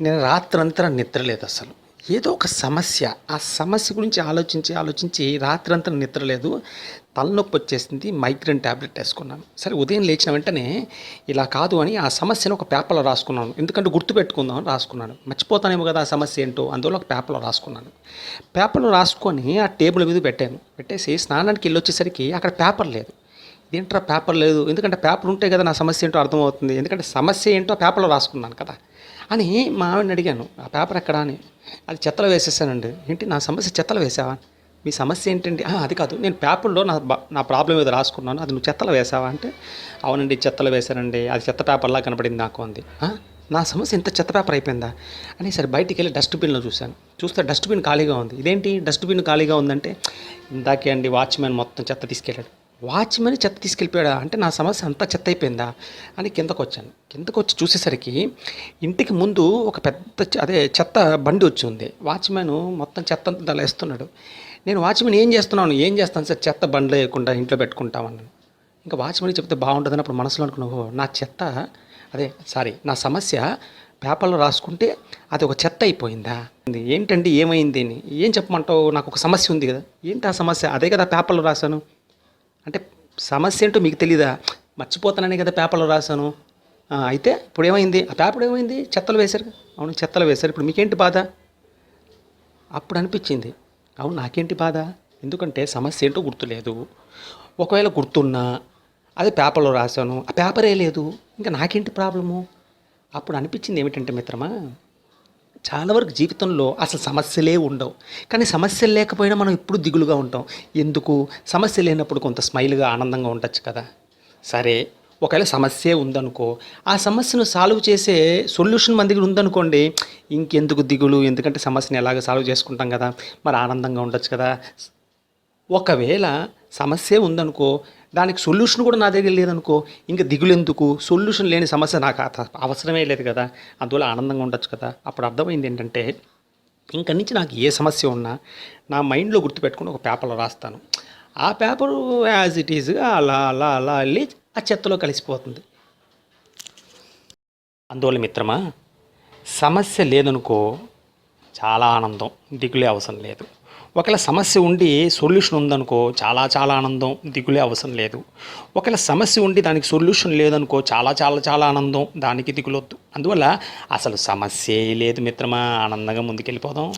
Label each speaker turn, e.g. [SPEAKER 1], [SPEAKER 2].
[SPEAKER 1] నేను రాత్రంతా నిద్ర లేదు అసలు. ఏదో ఒక సమస్య. ఆ సమస్య గురించి ఆలోచించి ఆలోచించి రాత్రంతా నిద్ర లేదు తలనొప్పి వచ్చేసింది మైగ్రేన్ ట్యాబ్లెట్ వేసుకున్నాను. సరే ఉదయం లేచిన వెంటనే ఇలా కాదు అని ఆ సమస్యను ఒక పేపర్లో రాసుకున్నాను. ఎందుకంటే గుర్తుపెట్టుకుందాం అని రాసుకున్నాను. మర్చిపోతానేమో కదా ఆ సమస్య ఏంటో అందువల్ల ఒక పేపర్లో రాసుకున్నాను. పేపర్లో రాసుకొని ఆ టేబుల్ మీద పెట్టాను. పెట్టేసి స్నానానికి వెళ్ళి వచ్చేసరికి అక్కడ పేపర్ లేదు. దీంట్లో పేపర్ లేదు? ఎందుకంటే పేపర్ ఉంటే కదా నా సమస్య ఏంటో అర్థమవుతుంది. ఎందుకంటే సమస్య ఏంటో పేపర్లో రాసుకున్నాను కదా. అని మా ఆవిడని అడిగాను ఆ పేపర్ ఎక్కడా? అని. అది చెత్తలో వేసేసానండి. ఏంటి? నా సమస్య చెత్తలో వేసావా? మీ సమస్య ఏంటండి? అది కాదు. నేను పేపర్లో నా నా ప్రాబ్లం ఏదో రాసుకున్నాను. అది నువ్వు చెత్తలో వేసావా? అంటే అవునండి చెత్తలో వేశానండి అది చెత్త పేపర్లా కనపడింది నాకు అంది. నా సమస్య ఇంత చెత్త పేపర్ అయిపోయిందా? అని సరే బయటికి వెళ్ళి డస్ట్బిన్లో చూశాను. చూస్తే డస్ట్బిన్ ఖాళీగా ఉంది. ఇదేంటి? డస్ట్బిన్ ఖాళీగా ఉందంటే ఇందాకే అండి వాచ్మెన్ మొత్తం చెత్త తీసుకెళ్ళాడు. వాచ్మెన్ చెత్త తీసుకెళ్ళిపోయాడా? అంటే నా సమస్య అంతా చెత్త అయిపోయిందా? అని కిందకు వచ్చాను. కిందకు వచ్చి చూసేసరికి ఇంటికి ముందు ఒక పెద్ద అదే చెత్త బండి వచ్చి ఉంది. వాచ్మెన్ మొత్తం చెత్త అంతా వేస్తున్నాడు. నేను వాచ్మెన్ ఏం చేస్తున్నాను? ఏం చేస్తాను సార్? చెత్త బండ్లు వేయకుండా ఇంట్లో పెట్టుకుంటామన్నాను ఇంకా వాచ్మెన్ చెప్తే బాగుంటుందని అప్పుడు మనసులో అనుకున్నావు నా చెత్త అదే సారీ నా సమస్య పేపర్లో రాసుకుంటే అది ఒక చెత్త అయిపోయిందా? ఏంటండి? ఏమైంది అని. ఏం చెప్పమంటావు? నాకు ఒక సమస్య ఉంది కదా. ఏంటి ఆ సమస్య? అదే కదా పేపర్లో రాశాను. అంటే సమస్య ఏంటో మీకు తెలీదా? మర్చిపోతానని కదా పేపర్లో రాశాను. అయితే ఇప్పుడు ఏమైంది ఆ పేపర్ ఏమైంది? చెత్తలు వేశారు అవును చెత్తలు వేశారు. ఇప్పుడు మీకేంటి బాధ? అప్పుడు అనిపించింది. అవును నాకేంటి బాధ? ఎందుకంటే సమస్య ఏంటో గుర్తులేదు. ఒకవేళ గుర్తున్నా అది పేపర్లో రాశాను. ఆ పేపరే లేదు. ఇంకా నాకేంటి ప్రాబ్లము? అప్పుడు అనిపించింది ఏమిటంటే మిత్రమా చాలా వరకు జీవితంలో అసలు సమస్యలే ఉండవు. కానీ సమస్యలు లేకపోయినా మనం ఎప్పుడు దిగులుగా ఉంటాం. ఎందుకు? సమస్య లేనప్పుడు కొంత స్మైల్గా ఆనందంగా ఉండొచ్చు కదా. సరే ఒకవేళ సమస్యే ఉందనుకో ఆ సమస్యను సాల్వ్ చేసే సొల్యూషన్ మన దగ్గర ఉందనుకోండి ఇంకెందుకు దిగులు? ఎందుకంటే సమస్యను ఎలాగ సాల్వ్ చేసుకుంటాం కదా. మరి ఆనందంగా ఉండొచ్చు కదా. ఒకవేళ సమస్య ఉందనుకో దానికి సొల్యూషన్ కూడా నా దగ్గర లేదనుకో ఇంకా దిగులెందుకు? సొల్యూషన్ లేని సమస్య నాకు అత- అవసరమే లేదు కదా. అందువల్ల ఆనందంగా ఉండొచ్చు కదా. అప్పుడు అర్థమైంది ఏంటంటే ఇంక నుంచి నాకు ఏ సమస్య ఉన్నా నా మైండ్లో గుర్తుపెట్టుకుని ఒక పేపర్లో రాస్తాను. ఆ పేపరు యాజ్ ఇట్ ఈజ్గా అలా అలా అలా వెళ్ళి ఆ చెత్తలో కలిసిపోతుంది. అందువల్ల మిత్రమా సమస్య లేదనుకో చాలా ఆనందం దిగులే అవసరం లేదు. ఒకవేళ సమస్య ఉండి సొల్యూషన్ ఉందనుకో చాలా చాలా ఆనందం దిగులే అవసరం లేదు. ఒకవేళ సమస్య ఉండి దానికి సొల్యూషన్ లేదనుకో చాలా చాలా చాలా ఆనందం దానికి దిగులొద్దు. అందువల్ల అసలు సమస్యే లేదు మిత్రమా ఆనందంగా ముందుకెళ్ళిపోదాం.